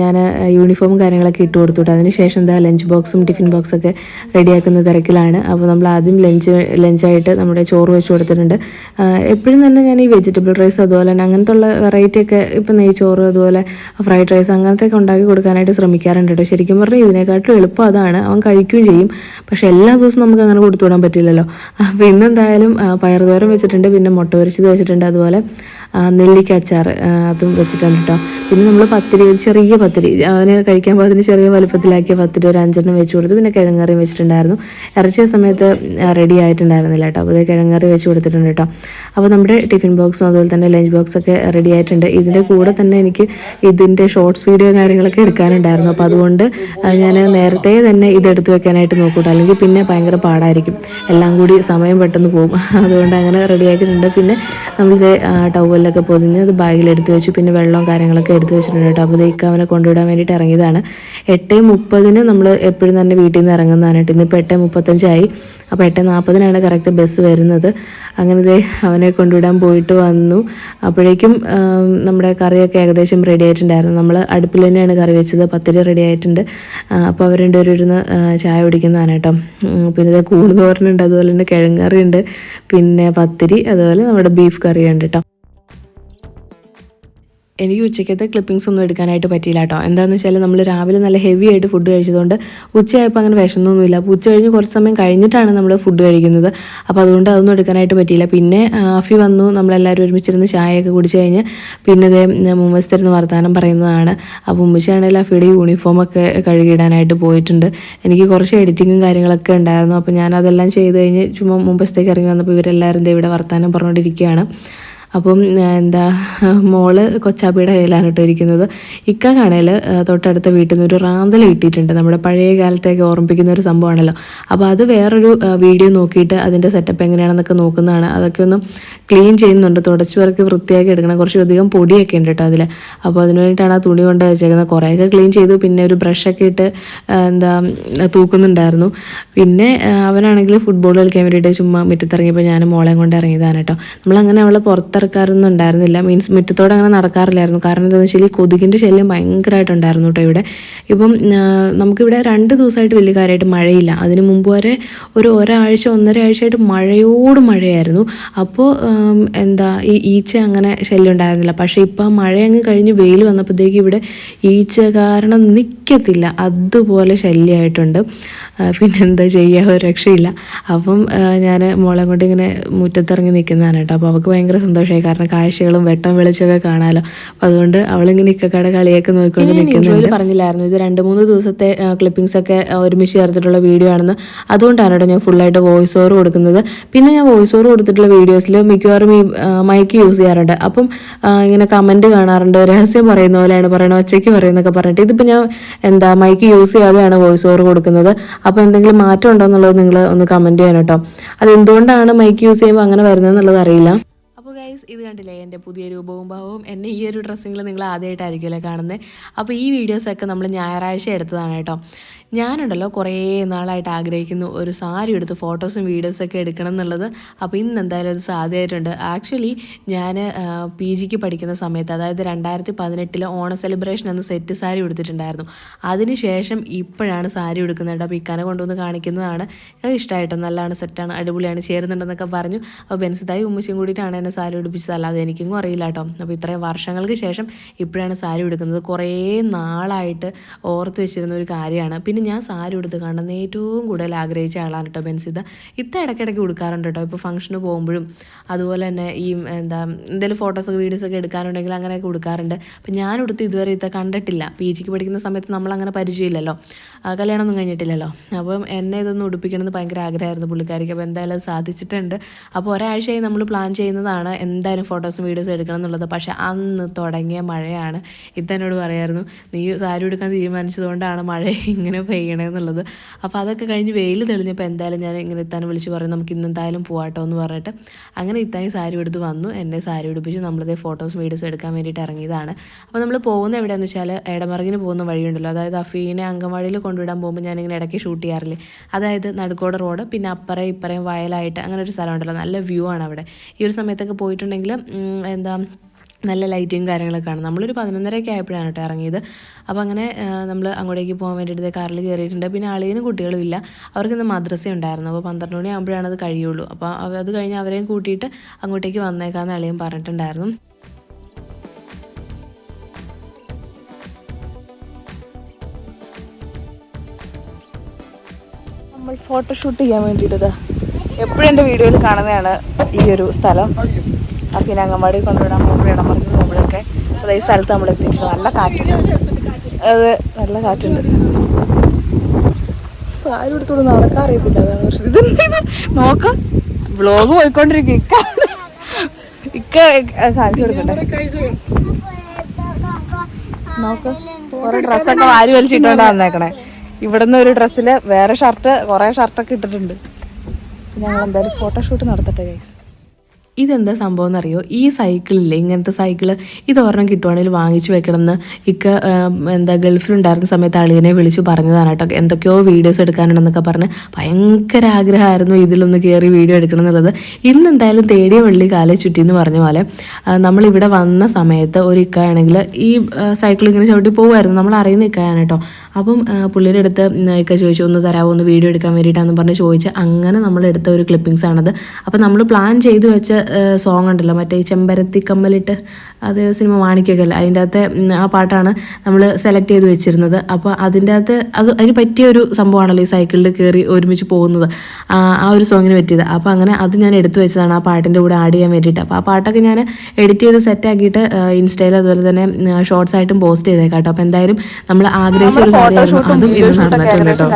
S1: ഞാൻ യൂണിഫോമും കാര്യങ്ങളൊക്കെ ഇട്ട് കൊടുത്തു കേട്ടോ അതിന് ശേഷം എന്താ ലഞ്ച് ബോക്സും ടിഫിൻ ബോക്സൊക്കെ റെഡിയാക്കുന്ന തിരക്കിലാണ്. അപ്പോൾ നമ്മൾ ആദ്യം ലഞ്ച് ലഞ്ചായിട്ട് നമ്മുടെ ചോറ് വെച്ച് കൊടുത്തിട്ടുണ്ട്. എപ്പോഴും തന്നെ ഞാൻ ഈ വെജിറ്റബിൾ റൈസ് അതുപോലെ തന്നെ അങ്ങനത്തെ ഉള്ള വെറൈറ്റി ഒക്കെ ഇപ്പം നെയ്ച്ചോറ് അതുപോലെ ഫ്രൈഡ് റൈസ് അങ്ങനത്തെ ഒക്കെ ഉണ്ടാക്കി കൊടുക്കാനായിട്ട് ശ്രമിക്കാറുണ്ട് കേട്ടോ ശരിക്കും പറഞ്ഞാൽ ഇതിനെക്കാട്ടും എളുപ്പം അതാണ്. അവൻ കഴിക്കുകയും ചെയ്യും. പക്ഷെ എല്ലാ ദിവസവും നമുക്ക് അങ്ങനെ കൊടുത്തു വിടാൻ പറ്റില്ലല്ലോ. അപ്പോൾ ഇന്നെന്തായാലും പയർ ദോരം വെച്ചിട്ടുണ്ട്. പിന്നെ മുട്ട പൊരിച്ചത് വെച്ചിട്ടുണ്ട് അതുപോലെ. നെല്ലിക്ക അച്ചാർ അതും വെച്ചിട്ടുണ്ട് കേട്ടോ പിന്നെ നമ്മൾ പത്തിരി ചെറിയ പത്തിരി അവന് കഴിക്കാൻ പാകത്തിന് ചെറിയ വലുപ്പത്തിലാക്കിയ പത്തിരി ഒരു അഞ്ചെണ്ണം വെച്ച് കൊടുത്തു. പിന്നെ കിഴങ്ങറി വെച്ചിട്ടുണ്ടായിരുന്നു. ഇറച്ചിയ സമയത്ത് റെഡി ആയിട്ടുണ്ടായിരുന്നില്ല കേട്ടോ അപ്പോൾ കിഴങ്ങറി വെച്ച് കൊടുത്തിട്ടുണ്ട് കേട്ടോ അപ്പോൾ നമ്മുടെ ടിഫിൻ ബോക്സും അതുപോലെ തന്നെ ലഞ്ച് ബോക്സ് ഒക്കെ റെഡി ആയിട്ടുണ്ട്. ഇതിന്റെ കൂടെ തന്നെ എനിക്ക് ഇതിന്റെ ഷോർട്സ് വീഡിയോ കാര്യങ്ങളൊക്കെ എടുക്കാനുണ്ടായിരുന്നു. അപ്പോൾ അതുകൊണ്ട് ഞാൻ നേരത്തെ തന്നെ ഇത് എടുത്തു വെക്കാനായിട്ട് നോക്കൂട്ടോ. അല്ലെങ്കിൽ പിന്നെ ഭയങ്കര പാടായിരിക്കും. എല്ലാം കൂടി സമയം പെട്ടെന്ന് പോകും. അതുകൊണ്ട് അങ്ങനെ റെഡി ആക്കിയിട്ടുണ്ട്. പിന്നെ നമ്മളിത് ടവലിലൊക്കെ പൊതിഞ്ഞ് അത് ബാഗിൽ എടുത്തു വെച്ചു പിന്നെ വെള്ളവും കാര്യങ്ങളൊക്കെ എടുത്തു വെച്ചിട്ടുണ്ട് കേട്ടോ. അപ്പോൾ ഇതൊക്കെ അവനെ കൊണ്ടുവിടാൻ വേണ്ടിയിട്ട് ഇറങ്ങിയതാണ്. എട്ട് മുപ്പതിന് നമ്മൾ എപ്പോഴും തന്നെ വീട്ടിൽ നിന്ന് ഇറങ്ങുന്നതാണ് കേട്ടോ. ഇന്നിപ്പോൾ എട്ട് മുപ്പത്തഞ്ചായി. അപ്പോൾ എട്ട് നാൽപ്പതിനാണ് കറക്റ്റ് ബസ് വരുന്നത്. അങ്ങനെ ദേ അവനെ കൊണ്ടുവിടാൻ പോയിട്ട് വന്നു. അപ്പോഴേക്കും നമ്മുടെ കറിയൊക്കെ ഏകദേശം റെഡി ആയിട്ടുണ്ടായിരുന്നു. നമ്മൾ അടുപ്പിൽ തന്നെയാണ് കറി വെച്ചത്. പത്തിരി റെഡി ആയിട്ടുണ്ട്. അപ്പോൾ അവർ രണ്ടുപേരും ഇരുന്ന് ചായ കുടിക്കുന്നതാണ് കേട്ടോ. പിന്നെ ഇത് കൂണ് തോരനുണ്ട്. അതുപോലെ തന്നെ കിഴങ്ങ് ഉണ്ട് പിന്നെ പത്തിരി അതുപോലെ നമ്മുടെ ബീഫ് കറിയുണ്ട് കേട്ടോ. എനിക്ക് ഉച്ചയ്ക്കത്തെ ക്ലിപ്പിങ്സ് ഒന്നും എടുക്കാനായിട്ട് പറ്റിയില്ല കേട്ടോ എന്താണെന്ന് വെച്ചാൽ നമ്മൾ രാവിലെ നല്ല ഹെവി ആയിട്ട് ഫുഡ് കഴിച്ചതുകൊണ്ട് ഉച്ചയായപ്പോൾ അങ്ങനെ വിഷമൊന്നുമില്ല അപ്പോൾ ഉച്ച കഴിഞ്ഞ് കുറച്ച് സമയം കഴിഞ്ഞിട്ടാണ് നമ്മൾ ഫുഡ് കഴിക്കുന്നത്. അപ്പോൾ അതുകൊണ്ട് അതൊന്നും എടുക്കാനായിട്ട് പറ്റിയില്ല. പിന്നെ ആഫി വന്നു. നമ്മളെല്ലാവരും ഒരുമിച്ചിരുന്ന് ചായയൊക്കെ കുടിച്ച് കഴിഞ്ഞ് പിന്നെ ഇതേ മുമ്പസ്ഥരുന്ന് വർത്തമാനം പറയുന്നതാണ്. അപ്പോൾ ഉമ്മച്ചാണെങ്കിൽ അഫിയുടെ യൂണിഫോമൊക്കെ കഴുകിയിടാനായിട്ട് പോയിട്ടുണ്ട്. എനിക്ക് കുറച്ച് എഡിറ്റിങ്ങും കാര്യങ്ങളൊക്കെ ഉണ്ടായിരുന്നു. അപ്പോൾ ഞാൻ അതെല്ലാം ചെയ്ത് കഴിഞ്ഞ് ചുമ്മാ മുമ്പത്തേക്ക് ഇറങ്ങി വന്നപ്പോൾ ഇവരെല്ലാവരും ഇവിടെ വർത്തമാനം പറഞ്ഞുകൊണ്ടിരിക്കുകയാണ് അപ്പം എന്താ മോൾ കൊച്ചാപ്പിയുടെ കയ്യിലാണ് കേട്ടോ ഇരിക്കുന്നത്. ഇക്ക കാണേൽ തൊട്ടടുത്ത വീട്ടിൽ നിന്ന് ഒരു റാന്തൽ കിട്ടിയിട്ടുണ്ട്. നമ്മുടെ പഴയ കാലത്തേക്ക് ഓർമ്മിപ്പിക്കുന്ന ഒരു സംഭവമാണല്ലോ. അപ്പോൾ അത് വേറൊരു വീഡിയോ നോക്കിയിട്ട് അതിന്റെ സെറ്റപ്പ് എങ്ങനെയാണെന്നൊക്കെ നോക്കുന്നതാണ്. അതൊക്കെ ഒന്ന് ക്ലീൻ ചെയ്യുന്നുണ്ട്. തുടച്ചു വരക്ക് വൃത്തിയാക്കി എടുക്കണം. കുറച്ചധികം പൊടിയൊക്കെ ഉണ്ട് കേട്ടോ അതിൽ അപ്പോൾ അതിന് വേണ്ടിയിട്ടാണ് ആ തുണി കൊണ്ട് വെച്ചേക്കുന്നത്. കുറേയൊക്കെ ക്ലീൻ ചെയ്തു പിന്നെ ഒരു ബ്രഷൊക്കെ ഇട്ട് എന്താ തൂക്കുന്നുണ്ടായിരുന്നു. പിന്നെ അവനാണെങ്കിൽ ഫുട്ബോൾ കളിക്കാൻ വേണ്ടിയിട്ട് ചുമ്മാ മുറ്റത്തിറങ്ങിയപ്പോൾ ഞാൻ മോളെയും കൊണ്ട് ഇറങ്ങിയതാണ് കേട്ടോ. നമ്മളങ്ങനെ അവളെ പുറത്തിറക്കാറൊന്നും ഉണ്ടായിരുന്നില്ല. മീൻസ് മുറ്റത്തോടെ അങ്ങനെ നടക്കാറില്ലായിരുന്നു. കാരണം എന്താണെന്ന് വെച്ചാൽ ഈ കൊതുകിന്റെ ശല്യം ഭയങ്കരമായിട്ടുണ്ടായിരുന്നു കേട്ടോ ഇവിടെ. ഇപ്പം നമുക്കിവിടെ രണ്ട് ദിവസമായിട്ട് വലിയ കാര്യമായിട്ട് മഴയില്ല. അതിന് മുമ്പ് വരെ ഒരു ഒരാഴ്ച ഒന്നര ആഴ്ചയായിട്ട് മഴയോട് മഴയായിരുന്നു. അപ്പോൾ എന്താ ഈ ഈച്ച അങ്ങനെ ശല്യം ഉണ്ടായിരുന്നില്ല. പക്ഷേ ഇപ്പം ആ മഴ അങ്ങ് കഴിഞ്ഞ് വെയിൽ വന്നപ്പോഴത്തേക്ക് ഇവിടെ ഈച്ച കാരണം നിൽക്കത്തില്ല അതുപോലെ ശല്യമായിട്ടുണ്ട്. പിന്നെ എന്താ ചെയ്യുക ഒരു രക്ഷയില്ല. അപ്പം ഞാൻ മോളെ കൊണ്ട് ഇങ്ങനെ മുറ്റത്തിറങ്ങി നിൽക്കുന്നതാണ് കേട്ടോ അപ്പോൾ അവൾക്ക് ഭയങ്കര സന്തോഷമായി കാരണം കാഴ്ചകളും വെട്ടം വെളിച്ചമൊക്കെ കാണാമല്ലോ അപ്പം അതുകൊണ്ട് അവളിങ്ങനെ ഇക്കക്കടെ കളിയൊക്കെ നോക്കിക്കൊണ്ട് നിൽക്കുന്നുണ്ട്. പറഞ്ഞില്ലായിരുന്നു. ഇത് രണ്ട് മൂന്ന് ദിവസത്തെ ക്ലിപ്പിംഗ്സ് ഒക്കെ ഒരുമിച്ച് ചേർത്തിട്ടുള്ള വീഡിയോ ആണെന്ന്. അതുകൊണ്ടാണ് കേട്ടോ ഞാൻ ആയിട്ട് വോയിസ് ഓവർ കൊടുക്കുന്നത്. പിന്നെ ഞാൻ വോയിസ് ഓവർ കൊടുത്തിട്ടുള്ള വീഡിയോസിൽ മിക്കവാറും ഈ മൈക്ക് യൂസ് ചെയ്യാറുണ്ട്. അപ്പം ഇങ്ങനെ കമന്റ് കാണാറുണ്ട്. രഹസ്യം പറയുന്ന പോലെയാണ് പറയുന്നത് ഒച്ചയ്ക്ക് പറയുന്നൊക്കെ പറഞ്ഞിട്ട്. ഇതിപ്പോൾ ഞാൻ എന്താ മൈക്ക് യൂസ് ചെയ്യാതെയാണ് വോയിസ് ഓവർ കൊടുക്കുന്നത്. അപ്പോൾ എന്തെങ്കിലും മാറ്റം ഉണ്ടോ എന്നുള്ളത് നിങ്ങൾ ഒന്ന് കമന്റ് ചെയ്യണം കേട്ടോ. അത് എന്തുകൊണ്ടാണ് മൈക്ക് യൂസ് ചെയ്യുമ്പോൾ അങ്ങനെ വരുന്നത് എന്നുള്ളത് അറിയില്ല. ഗൈസ് ഇത് കണ്ടില്ലേ? എന്റെ പുതിയ രൂപവും ഭാവവും. എന്നെ ഈ ഒരു ഡ്രസ്സിങ്ങിൽ നിങ്ങൾ ആദ്യമായിട്ടായിരിക്കുമല്ലേ കാണുന്നത്? അപ്പോൾ ഈ വീഡിയോസൊക്കെ നമ്മൾ ഞായറാഴ്ച എടുത്തതാണ് കേട്ടോ. ഞാനുണ്ടല്ലോ കുറേ നാളായിട്ട് ആഗ്രഹിക്കുന്നു ഒരു സാരി എടുത്ത് ഫോട്ടോസും വീഡിയോസൊക്കെ എടുക്കണം എന്നുള്ളത്. അപ്പോൾ ഇന്ന് എന്തായാലും അത് സാധ്യമായിട്ടുണ്ട്. ആക്ച്വലി ഞാൻ പി ജിക്ക് പഠിക്കുന്ന സമയത്ത് അതായത് രണ്ടായിരത്തി പതിനെട്ടിലെ ഓണ സെലിബ്രേഷൻ എന്ന് സെറ്റ് സാരി എടുത്തിട്ടുണ്ടായിരുന്നു അതിനുശേഷം ഇപ്പോഴാണ് സാരി എടുക്കുന്നത് അപ്പോൾ ഇക്കാനെ കൊണ്ടുവന്ന് കാണിക്കുന്നതാണ്. ഇഷ്ടമായിട്ടോ? നല്ലതാണ് സെറ്റാണ് അടിപൊളിയാണ് ചേരുന്നുണ്ടെന്നൊക്കെ പറഞ്ഞു. അപ്പോൾ ബെൻസിതായി ഉമ്മച്ചും കൂടിയിട്ടാണ് എന്നെ സാരി ഉടുപ്പിച്ചത് അല്ലാതെ എനിക്കൊന്നും അറിയില്ല കേട്ടോ. അപ്പോൾ ഇത്രയും വർഷങ്ങൾക്ക് ശേഷം ഇപ്പോഴാണ് സാരി എടുക്കുന്നത് കുറേ നാളായിട്ട് ഓർത്ത് വെച്ചിരുന്ന ഒരു കാര്യമാണ്. പിന്നെ ഞാൻ സാരി ഉടുത്ത് കാണുന്ന ഏറ്റവും കൂടുതൽ ആഗ്രഹിച്ച ആളാണ് കേട്ടോ ബെൻസിത. ഇത്ത ഇടയ്ക്കിടയ്ക്ക് ഉടുക്കാറുണ്ട് കേട്ടോ ഇപ്പോൾ ഫംഗ്ഷന് പോകുമ്പോഴും അതുപോലെ തന്നെ ഈ എന്താ എന്തെങ്കിലും ഫോട്ടോസൊക്കെ വീഡിയോസൊക്കെ എടുക്കാനുണ്ടെങ്കിൽ അങ്ങനെയൊക്കെ ഉടുക്കാറുണ്ട്. അപ്പം ഞാൻ ഉടുത്ത് ഇതുവരെ ഇത്ത കണ്ടിട്ടില്ല. പി ജിക്ക് പഠിക്കുന്ന സമയത്ത് നമ്മൾ അങ്ങനെ പരിചയമില്ലല്ലോ കല്യാണമൊന്നും കഴിഞ്ഞിട്ടില്ലല്ലോ. അപ്പം എന്നെ ഇതൊന്ന് ഉടുപ്പിക്കണമെന്ന് ഭയങ്കര ആഗ്രഹമായിരുന്നു പുള്ളിക്കാരിക്ക്. അപ്പോൾ എന്തായാലും സാധിച്ചിട്ടുണ്ട്. അപ്പോൾ ഒരാഴ്ചയായി നമ്മൾ പ്ലാൻ ചെയ്യുന്നതാണ് എന്തായാലും ഫോട്ടോസും വീഡിയോസും എടുക്കണം എന്നുള്ളത്. പക്ഷേ അന്ന് തുടങ്ങിയ മഴയാണ്. ഇത്തന്നോട് പറയായിരുന്നു നീ സാരി എടുക്കാൻ തീരുമാനിച്ചതുകൊണ്ടാണ് മഴ ഇങ്ങനെ പെയ്യണമെന്നുള്ളത് അപ്പോൾ അതൊക്കെ കഴിഞ്ഞ് വെയിൽ തെളിഞ്ഞപ്പോൾ എന്തായാലും ഞാൻ ഇങ്ങനെ ഇത്താനെ വിളിച്ച് പറയും നമുക്ക് ഇന്ന് എന്തായാലും പോവാട്ടോ എന്ന് പറഞ്ഞിട്ട് അങ്ങനെ ഇത്തായി സാരി എടുത്ത് വന്നു. എന്നെ സാരി ഉടുപ്പിച്ച് നമ്മളിതേ ഫോട്ടോസ് വീഡിയോസ് എടുക്കാൻ വേണ്ടിയിട്ട് ഇറങ്ങിയതാണ്. അപ്പോൾ നമ്മൾ പോകുന്ന എവിടെയാണെന്ന് വെച്ചാൽ എടമറകിന് പോകുന്ന വഴിയുണ്ടല്ലോ. അതായത് അഫീനെ അങ്കമാടിയിൽ കൊണ്ടുവിടാൻ പോകുമ്പോൾ ഞാനിങ്ങനെ ഇടയ്ക്ക് ഷൂട്ട് ചെയ്യാറില്ലേ? അതായത് നടുക്കോട് റോഡ് പിന്നെ അപ്പറേ ഇപ്പറേം വയലായിട്ട് അങ്ങനെ ഒരു സ്ഥലമുണ്ടല്ലോ നല്ല വ്യൂ ആണ് അവിടെ. ഈ ഒരു സമയത്തൊക്കെ പോയിട്ടുണ്ടെങ്കിൽ എന്താ നല്ല ലൈറ്റിങ് കാര്യങ്ങളൊക്കെ കാണും. നമ്മളൊരു പതിനൊന്നരയൊക്കെ ആയപ്പോഴാണ് കേട്ടോ ഇറങ്ങിയത്. അപ്പോൾ അങ്ങനെ നമ്മൾ അങ്ങോട്ടേക്ക് പോകാൻ വേണ്ടിയിട്ട് കാറിൽ കയറിയിട്ടുണ്ട്. പിന്നെ അളിയനും കുട്ടികളും ഇല്ല. അവർക്ക് ഇന്ന് മദ്രസ ഉണ്ടായിരുന്നു. അപ്പോൾ പന്ത്രണ്ട് മണി ആകുമ്പോഴാണ് അത് കഴിയുള്ളൂ. അപ്പോൾ അത് കഴിഞ്ഞ് അവരെയും കൂട്ടിയിട്ട് അങ്ങോട്ടേക്ക് വന്നേക്കാമെന്ന് അളിയൻ പറഞ്ഞിട്ടുണ്ടായിരുന്നു.
S4: നമ്മൾ ഫോട്ടോഷൂട്ട് ചെയ്യാൻ വേണ്ടിയിട്ടത് എപ്പോഴും എന്റെ വീഡിയോയിൽ കാണുന്നതാണ് ഈ ഒരു സ്ഥലം. അഫീനെ അങ്ങനെ കൊണ്ടുവിടാൻ പോകുമ്പോൾ ഇടമറിഞ്ഞ് പോകുമ്പോഴൊക്കെ അപ്പോൾ ഈ സ്ഥലത്ത് നമ്മൾ എത്തിയിട്ടുണ്ട്. നല്ല കാറ്റുണ്ട്. അത് നല്ല കാറ്റുണ്ട്. സാരി എടുത്തോണ്ട് നടക്കാൻ അറിയത്തില്ല. അതാണ് പ്രശ്നം. ഇതെന്താ ഇത്? നോക്കാം. വ്ളോഗ് പോയിക്കൊണ്ടിരിക്കും. ഇക്ക. ഇക്ക കാണിച്ചു കൊടുക്കട്ടെ. നോക്ക്. കുറെ ഡ്രസ്സൊക്കെ വാരി വലിച്ചിട്ടോണ്ടാ വന്നേക്കണേ. ഇവിടുന്ന് ഒരു ഡ്രസ്സിൽ വേറെ ഷർട്ട് കുറെ ഷർട്ടൊക്കെ ഇട്ടിട്ടുണ്ട്. ഞങ്ങൾ എന്തായാലും ഫോട്ടോഷൂട്ട് നടത്തട്ടെ ഗൈസ് ഇതെന്താ സംഭവം എന്നറിയോ? ഈ സൈക്കിളില്ലേ ഇങ്ങനത്തെ സൈക്കിൾ ഇതൊരെണ്ണം കിട്ടുവാണെങ്കിൽ വാങ്ങിച്ചു വെക്കണമെന്ന് ഇക്ക എന്താ ഗൾഫിലുണ്ടായിരുന്ന സമയത്ത് അളിയനെ വിളിച്ചു പറഞ്ഞതാണ് കേട്ടോ. എന്തൊക്കെയോ വീഡിയോസ് എടുക്കാനുണ്ടെന്നൊക്കെ പറഞ്ഞ് ഭയങ്കര ആഗ്രഹമായിരുന്നു ഇതിലൊന്ന് കയറി വീഡിയോ എടുക്കണം എന്നുള്ളത്. ഇന്ന് എന്തായാലും തേടിയ വെള്ളി കാലെ ചുറ്റി എന്ന് പറഞ്ഞ പോലെ നമ്മളിവിടെ വന്ന സമയത്ത് ഒരു ഇക്കയാണെങ്കിൽ ഈ ആ, സൈക്കിൾ ഇങ്ങനെ ചവിട്ടി പോകുമായിരുന്നു നമ്മൾ അറിയുന്ന ഇക്കയാണ് കേട്ടോ. അപ്പം പുള്ളിയുടെ അടുത്ത് ഇക്ക ചോദിച്ചു ഒന്ന് തരാമോ ഒന്ന് വീഡിയോ എടുക്കാൻ വേണ്ടിയിട്ടാന്ന് പറഞ്ഞ് ചോദിച്ച് അങ്ങനെ നമ്മളെടുത്ത ഒരു ക്ലിപ്പിങ്സ് ആണത്. അപ്പം നമ്മൾ പ്ലാൻ ചെയ്തു വെച്ച സോങ് ഉണ്ടല്ലോ. മറ്റേ ഈ ചെമ്പരത്തി കമ്മലിട്ട് അത് സിനിമ മാണിക്കൊക്കെ അല്ല അതിന്റെ അകത്തെ ആ പാട്ടാണ് നമ്മൾ സെലക്ട് ചെയ്ത് വെച്ചിരുന്നത്. അപ്പോൾ അതിന്റെ അകത്ത് അത് അതിന് പറ്റിയ ഒരു സംഭവമാണല്ലോ ഈ സൈക്കിളിൽ കയറി ഒരുമിച്ച് പോകുന്നത്. ആ ഒരു സോങ്ങിന് പറ്റിയത്. അപ്പോൾ അങ്ങനെ അത് ഞാൻ എടുത്തു വെച്ചതാണ് ആ പാട്ടിന്റെ കൂടെ ആഡ് ചെയ്യാൻ വേണ്ടിയിട്ട്. അപ്പോൾ ആ പാട്ടൊക്കെ ഞാൻ എഡിറ്റ് ചെയ്ത് സെറ്റ് ആക്കിയിട്ട് ഇൻസ്റ്റയിൽ അതുപോലെ തന്നെ ഷോർട്സ് ആയിട്ടും പോസ്റ്റ് ചെയ്തേക്കാട്ടോ. അപ്പോൾ എന്തായാലും നമ്മൾ ആഗ്രഹിച്ച ഒരു കാര്യമായിരുന്നു അതും ഇത് നടന്നിട്ടുണ്ട് കേട്ടോ.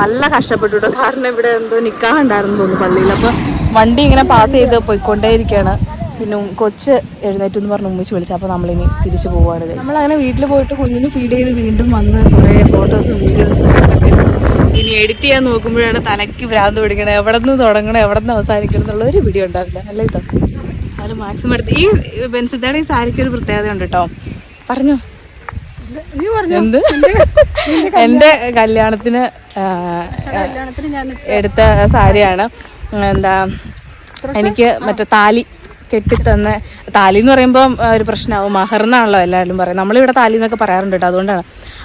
S4: നല്ല കഷ്ടപ്പെട്ടു കാരണം ഇവിടെ എന്തോ നിൽക്കാൻ ഉണ്ടായിരുന്നു തോന്നുന്നു പള്ളിയിൽ. അപ്പോൾ വണ്ടി ഇങ്ങനെ പാസ് ചെയ്ത് പോയിക്കൊണ്ടേയിരിക്കുകയാണ് പിന്നെ കൊച്ച് എഴുന്നേറ്റ് എന്ന് പറഞ്ഞ് ഉമ്മിച്ച് വിളിച്ചു. അപ്പോൾ നമ്മളിനി തിരിച്ചു പോവുകയാണ് നമ്മളങ്ങനെ വീട്ടിൽ പോയിട്ട് കുഞ്ഞിന് ഫീഡ് ചെയ്ത് വീണ്ടും വന്ന് കുറേ ഫോട്ടോസും വീഡിയോസും ഇനി എഡിറ്റ് ചെയ്യാൻ നോക്കുമ്പോഴാണ് തലയ്ക്ക് ഭ്രാന്ത് പിടിക്കണേ. എവിടെ നിന്ന് തുടങ്ങണം എവിടെ നിന്ന് അവസാനിക്കണം എന്നുള്ള ഒരു വീഡിയോ ഉണ്ടാവില്ല. അല്ല ഇതോ? അതിൽ മാക്സിമം എടുത്ത് ഈ ബെൻസിത്തയുടെ ഈ സാരിക്ക് ഒരു പ്രത്യേകത ഉണ്ട് കേട്ടോ പറഞ്ഞോ? എന്ത്? എന്റെ കല്യാണത്തിന് എടുത്ത സാരിയാണ്. എന്താ എനിക്ക് മറ്റേ താലി കെട്ടിത്തന്ന താലി എന്ന് പറയുമ്പോൾ ഒരു പ്രശ്നമാവും. മഹർ എന്നാണല്ലോ എല്ലാവരും പറയും നമ്മളിവിടെ താലി എന്നൊക്കെ പറയാറുണ്ട് കേട്ടോ അതുകൊണ്ടാണ്.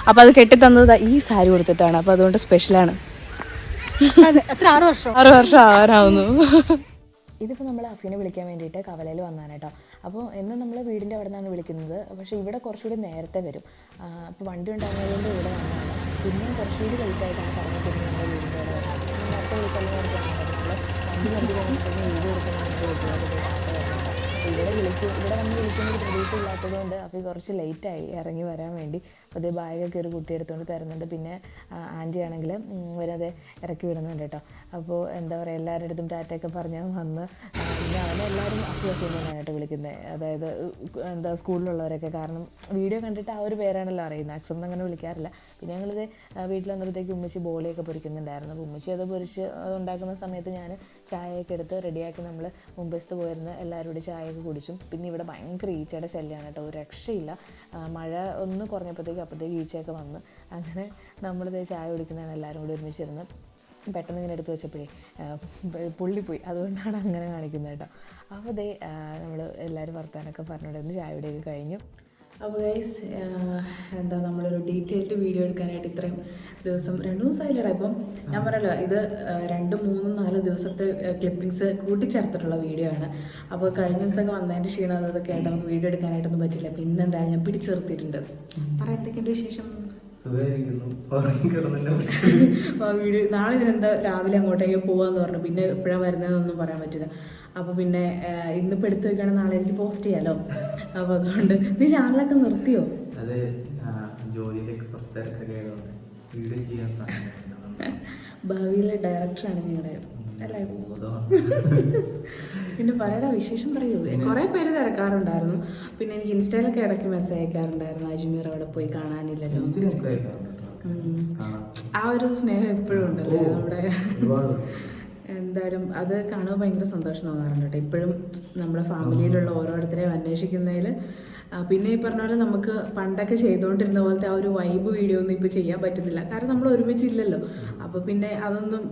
S4: അപ്പോൾ അത് കെട്ടിത്തന്നത് ദാ ഈ സാരി കൊടുത്തിട്ടാണ് അപ്പോൾ അതുകൊണ്ട് സ്പെഷ്യലാണ്
S5: എത്ര ആറ് വർഷം?
S4: ആറ് വർഷം ആവാനാവുന്നു. ഇതിപ്പോൾ നമ്മൾ അഫീനെ വിളിക്കാൻ വേണ്ടിയിട്ട് കവലയിൽ വന്നാണ് കേട്ടോ. അപ്പോൾ എന്ന് നമ്മൾ വീടിന്റെ അവിടെ നിന്നാണ് വിളിക്കുന്നത്. പക്ഷേ ഇവിടെ കുറച്ചുകൂടി നേരത്തെ വരും. അപ്പോൾ വണ്ടി ഉണ്ടാകുന്നതുകൊണ്ട് ഇവിടെ വന്നതാണ്. പിന്നെ കുറച്ചുകൂടി ലേറ്റായിട്ടാണ് പറഞ്ഞിട്ടുണ്ട് നമ്മുടെ വീടിന്റെ അവിടെ. അപ്പോൾ വിളിക്കാൻ ഇവിടെ വിളിക്കും ഇവിടെ വന്ന് വിളിക്കുന്നത് പ്രതീക്ഷ ഇല്ലാത്തതുകൊണ്ട് അപ്പോൾ കുറച്ച് ലേറ്റായി ഇറങ്ങി വരാൻ വേണ്ടി. അപ്പോൾ അതേ ബാഗൊക്കെ ഒരു കുട്ടി എടുത്തുകൊണ്ട് തരുന്നുണ്ട്. പിന്നെ ആന്റി ആണെങ്കിൽ വരാതെ ഇറക്കി വിടുന്നുണ്ട് കേട്ടോ. അപ്പോൾ എന്താ പറയുക എല്ലാവരുടെ അടുത്തും ടാറ്റയൊക്കെ പറഞ്ഞ് വന്ന് പിന്നെ അവനെ എല്ലാവരും അപ്പി അപ്പി തന്നെയായിട്ട് വിളിക്കുന്നത് അതായത് എന്താ സ്കൂളിലുള്ളവരൊക്കെ. കാരണം വീഡിയോ കണ്ടിട്ട് ആ ഒരു പേരാണല്ലോ അറിയുന്നത് അക്സം അങ്ങനെ വിളിക്കാറില്ല. പിന്നെ ഞങ്ങളിത് വീട്ടിൽ വന്നപ്പോഴത്തേക്ക് ഉമ്മച്ചി ബോളിയൊക്കെ പൊരിക്കുന്നുണ്ടായിരുന്നു. അപ്പോൾ ഉമ്മച്ചി അത് പൊരിച്ച് അത് ഉണ്ടാക്കുന്ന സമയത്ത് ഞാൻ ചായയൊക്കെ എടുത്ത് റെഡിയാക്കി നമ്മൾ മുമ്പസ്ത്ത് പോയിരുന്ന് എല്ലാവരും കൂടി ചായയൊക്കെ കുടിച്ചും. പിന്നെ ഇവിടെ ഭയങ്കര ഈച്ചയുടെ ശല്യമാണ് കേട്ടോ. ഒരു രക്ഷയില്ല. മഴ ഒന്ന് കുറഞ്ഞപ്പോഴത്തേക്ക് അപ്പോഴത്തേക്ക് ഈച്ചയൊക്കെ വന്ന്. അങ്ങനെ നമ്മളിത് ചായ കുടിക്കുന്നതാണ് എല്ലാവരും കൂടി ഒരുമിച്ചിരുന്ന്. പെട്ടെന്ന് ഇങ്ങനെ എടുത്ത് വെച്ചപ്പോഴേ പുള്ളിപ്പോയി അതുകൊണ്ടാണ് അങ്ങനെ കാണിക്കുന്നത് കേട്ടോ. അപ്പോൾ ദേ നമ്മൾ എല്ലാവരും വർത്താനൊക്കെ പറഞ്ഞുകൊണ്ടിരുന്ന് ചായ കുടിയൊക്കെ കഴിഞ്ഞു. അപ്പോൾ ഗൈസ് എന്താ നമ്മളൊരു ഡീറ്റെയിൽഡ് വീഡിയോ എടുക്കാനായിട്ട് ഇത്രയും ദിവസം രണ്ട് ദിവസമായില്ലടാ ഇപ്പം. ഞാൻ പറയല്ലോ ഇത് രണ്ട് മൂന്ന് നാല് ദിവസത്തെ ക്ലിപ്പിങ്സ് കൂട്ടിച്ചേർത്തിട്ടുള്ള വീഡിയോ ആണ്. അപ്പോൾ കഴിഞ്ഞ ദിവസമൊക്കെ വന്നതിന്റെ ക്ഷീണം അതൊക്കെ ആയിട്ട് നമുക്ക് വീഡിയോ എടുക്കാനായിട്ടൊന്നും പറ്റില്ല. അപ്പം ഇന്ന് എന്തായാലും ഞാൻ പിടിച്ചു നിർത്തിയിട്ടുണ്ട്. പറ എന്തൊക്കെയുണ്ട് വിശേഷം വീഡിയോ നാളെ ഇതിനെന്താ രാവിലെ അങ്ങോട്ടേക്ക് പോവാന്ന് പറഞ്ഞു. പിന്നെ എപ്പോഴാണ് വരുന്നതെന്നൊന്നും പറയാൻ പറ്റില്ല. അപ്പോൾ പിന്നെ ഇന്നിപ്പോൾ എടുത്തു വെക്കുകയാണെങ്കിൽ നാളെ എനിക്ക് പോസ്റ്റ് ചെയ്യാമല്ലോ അപ്പോൾ അതുകൊണ്ട് നീ ചാനലൊക്കെ നിർത്തിയോ?
S2: അത് ജോലിയിലേക്ക് കുറച്ച് തിരക്കൊക്കെ വീഡിയോ ചെയ്യാൻ
S4: ഭാവിയിലെ ഡയറക്ടറാണ് നിങ്ങളുടെ. അല്ലേ? പിന്നെ പറയടാ വിശേഷം പറയൂ. കുറേ പേര് തിരക്കാറുണ്ടായിരുന്നു. പിന്നെ എനിക്ക് ഇൻസ്റ്റയിലൊക്കെ ഇടയ്ക്ക് മെസ്സേജ് അയക്കാറുണ്ടായിരുന്നു അജ്മീർ അവിടെ പോയി കാണാനില്ലല്ലോ. ആ ഒരു സ്നേഹം എപ്പോഴും ഉണ്ടല്ലേ നമ്മുടെ എന്തായാലും അത് കാണുമ്പോൾ ഭയങ്കര സന്തോഷം തോന്നാറുണ്ട് കേട്ടോ. ഇപ്പോഴും നമ്മുടെ ഫാമിലിയിലുള്ള ഓരോരുത്തരെയും അന്വേഷിക്കുന്നതിൽ പിന്നെ ഈ പറഞ്ഞ പോലെ നമുക്ക് പണ്ടൊക്കെ ചെയ്തുകൊണ്ടിരുന്ന പോലത്തെ ആ ഒരു വൈബ് വീഡിയോ ഒന്നും ഇപ്പോൾ ചെയ്യാൻ പറ്റുന്നില്ല. കാരണം നമ്മൾ ഒരുമിച്ചില്ലല്ലോ. അപ്പോൾ പിന്നെ അതൊന്നും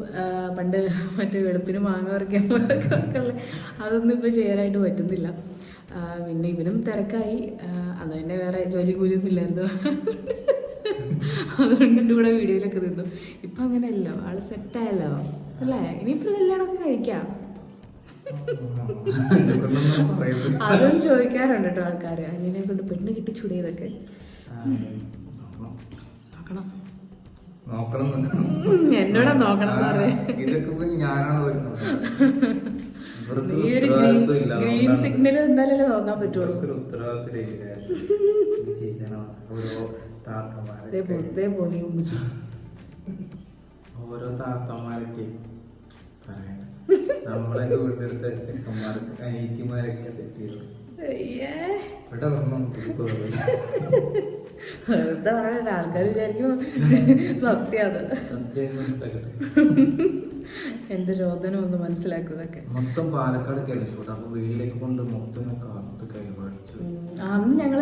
S4: പണ്ട് മറ്റേ വെളുപ്പിന് മാങ്ങ പറിക്കാൻ അതൊന്നും ഇപ്പോൾ ചെയ്യാനായിട്ട് പറ്റുന്നില്ല. പിന്നെ ഇവനും തിരക്കായി. അത് തന്നെ വേറെ ജോലി കൂലിയൊന്നും ഇല്ലായിരുന്നു. അതുകൊണ്ട് എന്റെ കൂടെ വീഡിയോയിലൊക്കെ നിന്നു. ഇപ്പം അങ്ങനെയല്ലോ. ആൾ സെറ്റായല്ലോ അല്ലേ? ഇനിയിപ്പോ കല്യാണമൊക്കെ കഴിക്കാം. അതും ചോദിക്കാറുണ്ട് കേട്ടോ ആൾക്കാര്. അനിയനെ കൊണ്ട് പെണ്ണ് കിട്ടിച്ചൂടെ ഇതൊക്കെ നോക്കണം.
S2: നോക്കണം.
S4: ഉം, എന്നോടാ നോക്കണം
S2: ഇതൊക്കെ ഞാനാണ്
S4: ഈ ഒരു ഗ്രീൻ. സിഗ്നൽ എന്തായാലും നോക്കാൻ പറ്റുള്ളൂ.
S2: ഓരോ താത്തമാരൊക്കെ നമ്മളെ പറയണ്ട. നമ്മളൊക്കെ വീട്ടിലെടുത്ത ചെക്കന്മാർക്ക് അനീറ്റിമാരൊക്കെ സെറ്റ് ചെയ്തു
S4: അയ്യേ.
S2: ഇവിടെ ഒന്നും ഇരിക്കുന്നില്ല.
S4: വെറുതെ പറയണ്ട. ആൾക്കാർ വിചാരിക്കും സത്യം അത്
S2: സത്യം മനസ്സിലാക്കട്ടെ.
S4: എന്റെ രോദനം ഒന്ന് മനസ്സിലാക്കുന്നതൊക്കെ
S2: മൊത്തം പാലക്കാട് കഴിച്ചു അപ്പൊ വെയിലൊക്കെ കൊണ്ട് മൊത്തം കാത്ത്
S4: അന്ന് ഞങ്ങൾ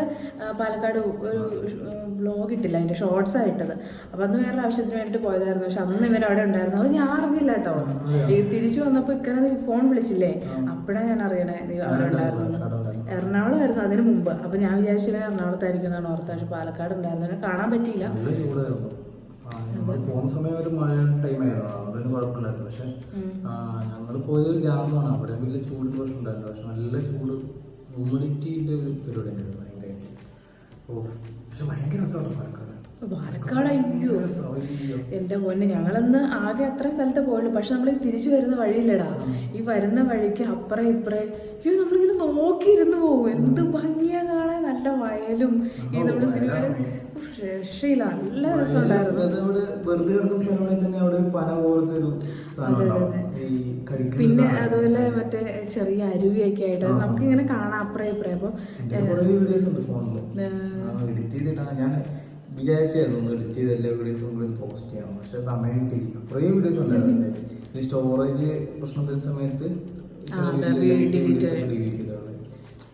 S4: പാലക്കാട് ഒരു ബ്ലോഗ് ഇട്ടില്ല അതിന്റെ ഷോർട്സ് ആയിട്ടത് അപ്പൊ അന്ന് വേറെ ആവശ്യത്തിന് വേണ്ടിയിട്ട് പോയതായിരുന്നു. പക്ഷെ അന്ന് ഇവർ അവിടെ ഉണ്ടായിരുന്നു. അത് ഞാൻ അറിഞ്ഞില്ല കേട്ടോ. ഈ തിരിച്ചു വന്നപ്പോൾ ഇക്കനെ ഫോൺ വിളിച്ചില്ലേ? അപ്പഴാ ഞാൻ അറിയണേ നീ അവിടെ ഉണ്ടായിരുന്നു എറണാകുളമായിരുന്നു അതിന് മുമ്പ്. അപ്പൊ ഞാൻ വിചാരിച്ചു ഇവൻ എറണാകുളത്തായിരിക്കും എന്നാണ് ഓർത്തത്. പക്ഷെ പാലക്കാട് ഉണ്ടായിരുന്നു. കാണാൻ പറ്റിയില്ല.
S2: പോകുന്ന സമയം ഒരു മഴ ടൈമായിരുന്നു അതൊന്നും കുഴപ്പമില്ലായിരുന്നു. പക്ഷെ ഞങ്ങൾ പോയത് ഗ്രാമമാണ്. അവിടെ വലിയ ചൂട് പ്രശ്നം ഉണ്ടായിരുന്നു പക്ഷെ നല്ല ചൂട്. ഹ്യൂമിഡിറ്റിന്റെ ഒരു പരിപാടി തന്നെയാണ് ഭയങ്കര ഓ പക്ഷെ ഭയങ്കര രസമാണ് പാലക്കാട്.
S4: പാലക്കാട് അയ്യോ. എന്റെ മോനെ ഞങ്ങളന്ന് ആകെ അത്ര സ്ഥലത്ത് പോയുള്ളൂ. പക്ഷെ നമ്മൾ തിരിച്ചു വരുന്ന വഴിയില്ലടാ. ഈ വരുന്ന വഴിക്ക് അപ്പുറം ഇപ്പുറേ. അയ്യോ നമ്മളിങ്ങനെ നോക്കിയിരുന്നു. പോകും എന്ത് ഭംഗിയാ കാണാൻ. നല്ല വയലും. ഈ നമ്മുടെ സിനിമ രക്ഷയില്ല. നല്ല രസമുണ്ടായിരുന്നു.
S2: അതെ
S4: അതെ,
S2: ഉണ്ടാവും.
S4: അതെ.
S2: ഈ കഴിക്കുന്ന
S4: പിന്നെ അതുപോലെ മറ്റേ ചെറിയ അരുവിയൊക്കെ ആയിട്ട് നമുക്ക് ഇങ്ങനെ കാണാം അപ്പറേ ഇപ്പറേ. അപ്പൊ
S2: ഞാൻ വിചാരിച്ചായിരുന്നു എഡിറ്റ് ചെയ്ത് എല്ലാ വീഡിയോസും പോസ്റ്റ് ചെയ്യാം പക്ഷെ സമയം കിട്ടിയില്ല. കുറേ വീഡിയോസ് ഉണ്ടായിരുന്നു. ഈ സ്റ്റോറേജ് പ്രശ്നത്തിന് സമയത്ത്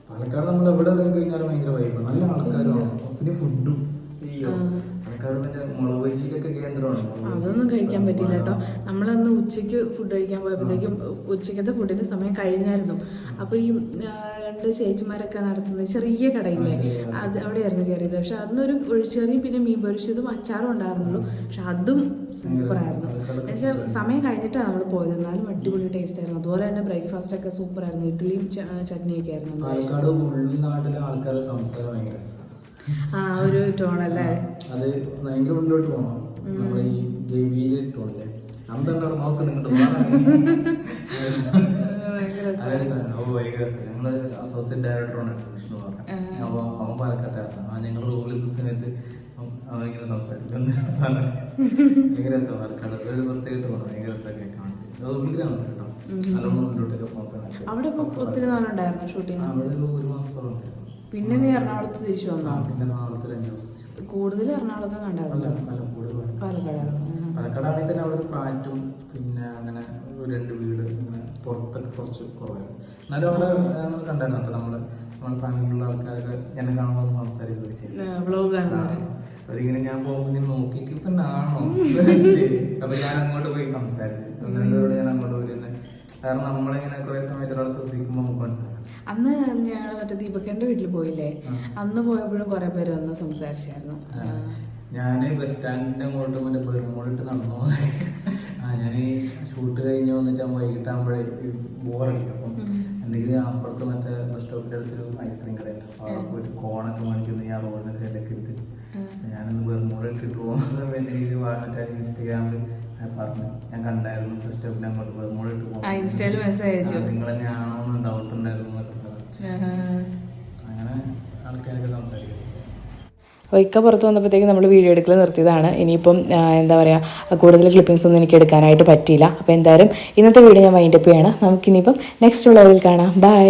S2: പാലക്കാട് നമ്മൾ എവിടെ കഴിഞ്ഞാലും ഭയങ്കര വൈബ് നല്ല ആൾക്കാരും പിന്നെ ഫുഡും മുളക് ബജിയിലൊക്കെ കേന്ദ്രമാണ്.
S4: അതൊന്നും കഴിക്കാൻ പറ്റില്ല കേട്ടോ. നമ്മളന്ന് ഉച്ചയ്ക്ക് ഫുഡ് കഴിക്കാൻ പോയപ്പോഴത്തേക്കും ഉച്ചയ്ക്കത്തെ ഫുഡിന് സമയം കഴിഞ്ഞായിരുന്നു. അപ്പോൾ ഈ രണ്ട് ചേച്ചിമാരൊക്കെ നടത്തുന്ന ചെറിയ കടയില്ലേ? അത് അവിടെയായിരുന്നു കയറിയത്. പക്ഷെ അന്നൊരു ഒഴിച്ചെറിയും പിന്നെ മീൻ പൊരിച്ചതും അച്ചാറും ഉണ്ടായിരുന്നുള്ളൂ. പക്ഷെ അതും സൂപ്പറായിരുന്നു എന്നുവെച്ചാൽ സമയം കഴിഞ്ഞിട്ടാണ് നമ്മൾ പോയത്. എന്നാലും അടിപൊളി ടേസ്റ്റ് ആയിരുന്നു. അതുപോലെ തന്നെ ബ്രേക്ക്ഫാസ്റ്റ് ഒക്കെ സൂപ്പർ ആയിരുന്നു.
S2: ഇഡ്ഡലിയും ചട്നി ഒക്കെ ആയിരുന്നു.
S4: ആ ഒരു ടോണല്ലേ
S2: അത് ഭയങ്കര ഉള്ളിലോട്ട് പോകണം നമ്മളെ ഈ ഗവിയിലിട്ട് ടോണില്ലേ അന്താണ് നോക്കുന്നുണ്ട്
S4: ഭയങ്കര
S2: ഞങ്ങൾ അസോസിയേറ്റ് ഡയറക്ടറാണ് വിഷ്ണു പറഞ്ഞത് അപ്പൊ അവൻ പാലക്കാട്ടായിരുന്നു ആ ഞങ്ങൾ റൂമിൽ സമയത്ത് അവനിങ്ങനെ സംസാരിക്കും. ഭയങ്കര രസമാണ് പാലക്കാട്. ഒരു പ്രത്യേകമായിട്ട് പോകണം ഭയങ്കര രസമൊക്കെ കാണാൻ അത് ഉള്ളിലാണ് കേട്ടോ. നല്ലോണം ഉള്ളിലോട്ടൊക്കെ പോകാൻ
S4: അവിടെ ഒത്തിരി നാളുണ്ടായിരുന്നു ഷൂട്ടിങ്?
S2: അവിടെ ഒരു മാസത്തോളം
S4: പിന്നെ നീ എറണാകുളത്ത് തിരിച്ചു വന്നോ?
S2: പിന്നെ എറണാകുളത്ത് അഞ്ച് ദിവസം.
S4: കൂടുതൽ എറണാകുളത്ത് കണ്ടായിരുന്നു പാലക്കാട്
S2: പാലക്കാടാണെങ്കിൽ തന്നെ അവിടെ ഒരു ഫ്ലാറ്റും പിന്നെ അങ്ങനെ രണ്ട് വീട് പുറത്തൊക്കെ കുറച്ച് കുറവായിരുന്നു. എന്നാലും അവിടെ കണ്ടായിരുന്നു അപ്പോൾ നമ്മൾ നമ്മുടെ ഫാമിലിയിലുള്ള ആൾക്കാരൊക്കെ എന്നെ കാണുമ്പോൾ സംസാരിക്കുകയൊക്കെ ചെയ്യും. അവരിങ്ങനെ ഞാൻ പോകുമ്പോൾ ഇങ്ങനെ നോക്കിക്ക് ആണോ അപ്പൊ ഞാൻ അങ്ങോട്ട് പോയി സംസാരിച്ചു രണ്ടുപേരോട് ഞാൻ അങ്ങോട്ട് പോയി തന്നെ കാരണം നമ്മളിങ്ങനെ കുറെ സമയത്ത് ഒരാളെ ശ്രദ്ധിക്കുമ്പോൾ നമുക്ക് മനസ്സിലാക്കാം
S4: അന്ന് ഞങ്ങൾ മറ്റേ ദീപക്കന്റെ വീട്ടിൽ പോയില്ലേ? അന്ന് പോയപ്പോഴും കുറെ പേര് വന്ന് സംസാരിച്ചായിരുന്നു.
S2: ഞാൻ ബസ് സ്റ്റാൻഡിന്റെ അങ്ങോട്ട് മറ്റേ ബെർമോളിട്ട് നടന്നു ആ ഞാൻ ഷൂട്ട് കഴിഞ്ഞ് വന്നിട്ട് വൈകിട്ടാകുമ്പോഴേ ബോറടിക്കും. അപ്പം എന്തെങ്കിലും അപ്പുറത്ത് മറ്റേ ബസ് സ്റ്റോപ്പിന്റെ അടുത്തൊരു ഐസ്ക്രീം കടയുണ്ട്. അപ്പോൾ ഒരു കോണൊക്കെ മേടിച്ചു ഞാൻ റോഡിന്റെ സൈഡിലൊക്കെ എടുത്ത് ഞാനൊന്ന് ബെർമോളിട്ട് പോകുന്ന സമയത്ത് എനിക്ക് മറ്റേ ഇൻസ്റ്റഗ്രാമിൽ പറഞ്ഞു. ഞാൻ കണ്ടായിരുന്നു ബസ് സ്റ്റോപ്പിന്റെ അങ്ങോട്ട്
S4: ഇൻസ്റ്റയിൽ message അയച്ചു.
S2: നിങ്ങൾ തന്നെയാണോ എന്ന് ഡൗട്ട് ഉണ്ടായിരുന്നു. അങ്ങനെ ആൾക്കാരൊക്കെ സംസാരിക്കും.
S4: അപ്പോൾ ഇക്ക പുറത്ത് വന്നപ്പോഴത്തേക്ക് നമ്മൾ വീഡിയോ എടുക്കൽ നിർത്തിയതാണ്. ഇനിയിപ്പം എന്താ പറയുക കൂടുതൽ ക്ലിപ്പിംഗ്സ് ഒന്നും എനിക്ക് എടുക്കാനായിട്ട് പറ്റിയില്ല. അപ്പോൾ എന്തായാലും ഇന്നത്തെ വീഡിയോ ഞാൻ വൈൻഡപ്പ് ചെയ്യണം. നമുക്കിനിയിപ്പം നെക്സ്റ്റ് വ്ളോഗിൽ കാണാം. ബൈ